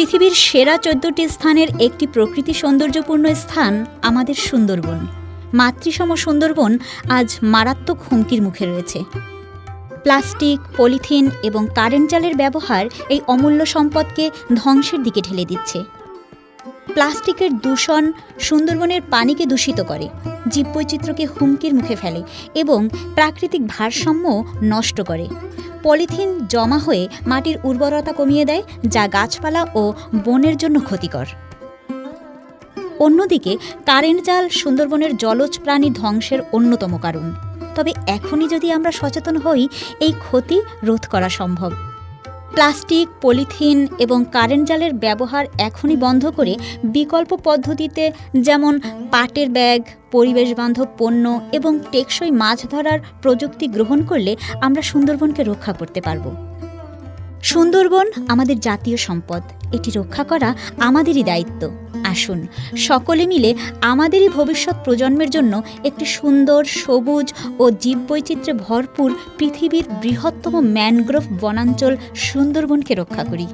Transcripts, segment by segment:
পৃথিবীর সেরা চোদ্দটি স্থানের একটি প্রকৃতি সৌন্দর্যপূর্ণ স্থান আমাদের সুন্দরবন। মাতৃসম সুন্দরবন আজ মারাত্মক হুমকির মুখে রয়েছে। প্লাস্টিক, পলিথিন এবং কারেন্ট জালের ব্যবহার এই অমূল্য সম্পদকে ধ্বংসের দিকে ঠেলে দিচ্ছে। প্লাস্টিকের দূষণ সুন্দরবনের পানিকে দূষিত করে, জীববৈচিত্র্যকে হুমকির মুখে ফেলে এবং প্রাকৃতিক ভারসাম্য নষ্ট করে। পলিথিন জমা হয়ে মাটির উর্বরতা কমিয়ে দেয়, যা গাছপালা ও বনের জন্য ক্ষতিকর। অন্যদিকে, কারেন্ট জাল সুন্দরবনের জলজ প্রাণী ধ্বংসের অন্যতম কারণ। তবে এখনই যদি আমরা সচেতন হই, এই ক্ষতি রোধ করা সম্ভব। প্লাস্টিক, পলিথিন এবং কারেন্ট জালের ব্যবহার এখনই বন্ধ করে বিকল্প পদ্ধতিতে যেমন পাটের ব্যাগ পরিবেশ বান্ধব পণ্য এবং টেকসই মাছ ধরার প্রযুক্তি গ্রহণ করলে আমরা সুন্দরবনকে রক্ষা করতে পারব। সুন্দরবন আমাদের জাতীয় সম্পদ। এটি রক্ষা করা আমাদেরই দায়িত্ব। আসুন, সকলে মিলে আমাদেরই ভবিষ্যৎ প্রজন্মের জন্য একটি সুন্দর, সবুজ ও জীববৈচিত্র্যে ভরপুর পৃথিবীর বৃহত্তম ম্যানগ্রোভ বনাঞ্চল সুন্দরবনকে রক্ষা করি।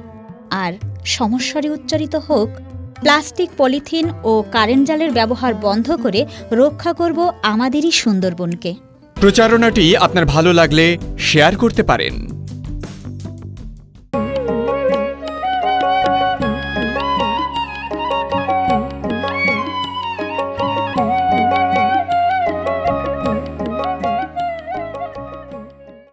আর সমস্যারে উচ্চারিত হোক, প্লাস্টিক, পলিথিন ও কারেন্ট জালের ব্যবহার বন্ধ করে রক্ষা করব আমাদেরই সুন্দরবনকে। প্রচারণাটি আপনার ভালো লাগলে শেয়ার করতে পারেন।